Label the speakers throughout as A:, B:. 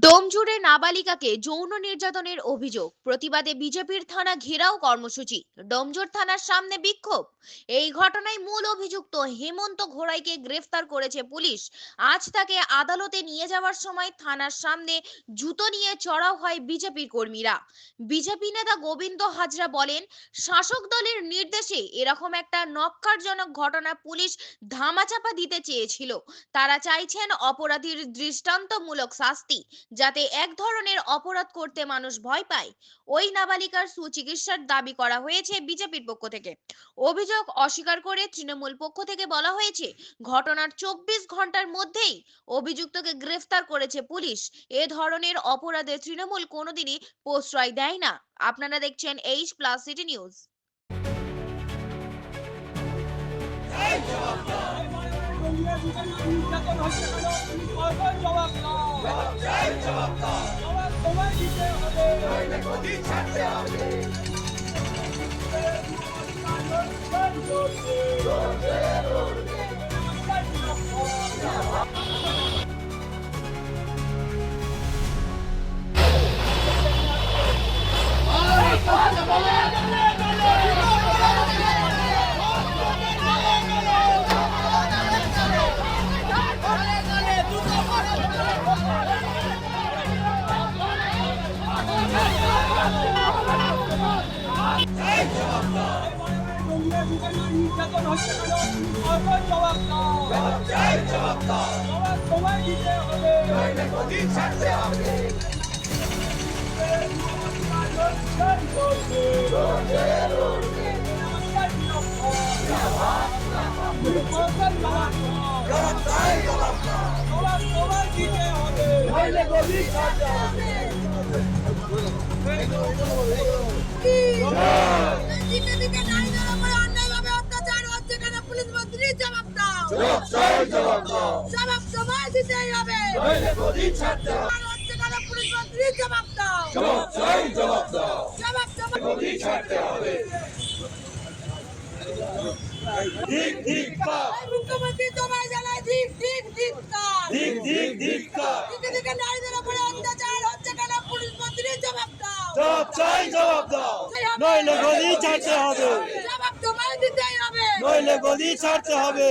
A: ডোমজুড়ে নাবালিকাকে যৌন নির্যাতনের অভিযোগ। প্রতিবাদে বিজেপির থানা ঘেরাও কর্মসূচি। ডোমজুর থানার সামনে বিক্ষোভ। এই ঘটনায় মূল অভিযুক্ত হেমন্ত ঘোড়াইকে গ্রেফতার করেছে পুলিশ। আজ তাকে আদালতে নিয়ে যাওয়ার সময় থানার সামনে জুতো নিয়ে চড়াও হয় বিজেপির কর্মীরা। বিজেপি নেতা গোবিন্দ হাজরা বলেন, শাসক দলের নির্দেশে এরকম একটা নক্কারজনক ঘটনা পুলিশ ধামাচাপা দিতে চেয়েছিল। তারা চাইছেন অপরাধীর দৃষ্টান্তমূলক শাস্তি। যাতে এক ধরনের অপরাধ করতে মানুষ ভয় পায়। ওই নাবালিকার সুচিকিৎসার দাবি করা হয়েছে বিজেপির পক্ষ থেকে। অভিযোগ অস্বীকার করে তৃণমূল পক্ষ থেকে বলা হয়েছে, ঘটনার চব্বিশ ঘণ্টার মধ্যেই অভিযুক্তকে গ্রেফতার করেছে পুলিশ। এ ধরনের অপরাধে তৃণমূল কোনোদিনই প্রশ্রয় দেয় না। আপনারা দেখছেন এইচ প্লাস সিটি নিউজ
B: নির্যাতন হচ্ছে কেন তুমি কখন জবাব দাও। জবাব তোমায় দিতে হবে। নির্যাতন হচ্ছে কেন তুমি কখন জবাব দাও জবাব তোমায় দিতে হবে জবাব তোমায় দিতে হবে
C: জবাব দাও জবাব তোমায় দিতেই হবে আর হচ্ছে কেন পুলিশ মন্ত্রী জবাব দাও জবাব তোমায় এই মুখ্যমন্ত্রী তোমায় জানাই ঠিক ঠিক ঠিক দিকে দিকে নারীদের উপরে অত্যাচার হচ্ছে কেন পুলিশ মন্ত্রী জবাব দাও
B: জবাব চাই জবাব দাও নইলে গদি ছাড়তে হবে।
C: জবাব তোমায় দিতেই হবে।
B: নইলে গদি ছাড়তে হবে।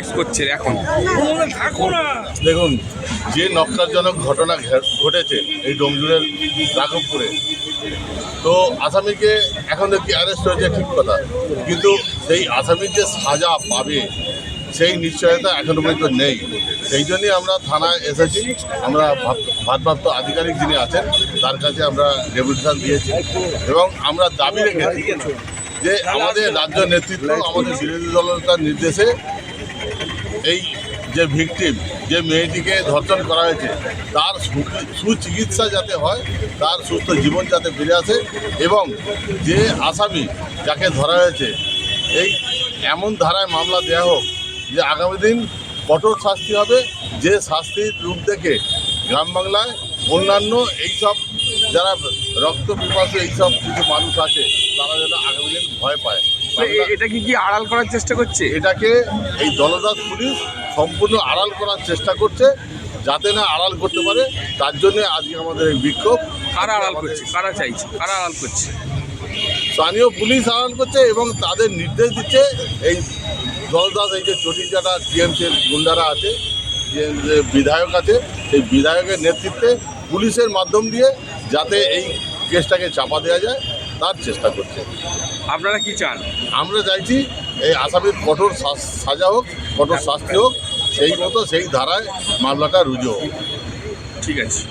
D: প্রোটেক্ট করছে এখন।
E: দেখুন যে নক্কারজনক ঘটনা ঘটেছে এই ডোমজুরের রাঘবপুরে তো আসামিকে এখন দেখি অ্যারেস্ট হয়েছে ঠিক কথা। কিন্তু সেই আসামির যে সাজা পাবে সেই নিশ্চয়তা এখনও পর্যন্ত নেই। সেই জন্যই আমরা থানায় এসেছি। আমরা ভারপ্রাপ্ত আধিকারিক যিনি আছেন তার কাছে আমরা ডেপুটেশন দিয়েছি। এবং আমরা দাবি রেখেছি যে আমাদের রাজ্য নেতৃত্ব আমাদের বিরোধী দলতার নির্দেশে এই যে ভিকটিম, যে মেয়েটিকে ধর্ষণ করা হয়েছে, তার সুচিকিৎসা যাতে হয়, তার সুস্থ জীবন যাতে ফিরে আসে এবং যে আসামি যাকে ধরা হয়েছে, এই এমন ধারায় মামলা দেওয়া হোক যে আগামী দিন কঠোর শাস্তি হবে, যে শাস্তির রূপ দেখে গ্রাম বাংলায় অন্যান্য এইসব যারা রক্ত পিপাসু এইসব কিছু মানুষ আছে, তারা যেন আগামী দিন ভয় পায়।
D: এটা কি কি আড়াল করার চেষ্টা করছে?
E: এটাকে এই দলদাস পুলিশ সম্পূর্ণ আড়াল করার চেষ্টা করছে যাতে না আড়াল করতে পারে। তার জন্য আজকে আমাদের এই বিক্ষোভ।
D: কারা আড়াল করছে? কারা চাইছে? কারা আড়াল করছে?
E: স্থানীয় পুলিশ আড়াল করছে এবং তাদের নির্দেশ দিচ্ছে এই দলদাস এই যে চটিচাটা টিএমসির গুন্ডারা আছে যে যে বিধায়ক আছে সেই বিধায়কের নেতৃত্বে পুলিশের মাধ্যম দিয়ে যাতে এই কেসটাকে চাপা দেওয়া যায়। তার চেষ্টা করছে।
D: আপনারা কি চান?
E: আমরা চাইছি এই আসামির কঠোর সাজা হোক কঠোর শাস্তি হোক সেই মতো সেই ধারায় মামলাটা রুজু হোক।
D: ঠিক আছে।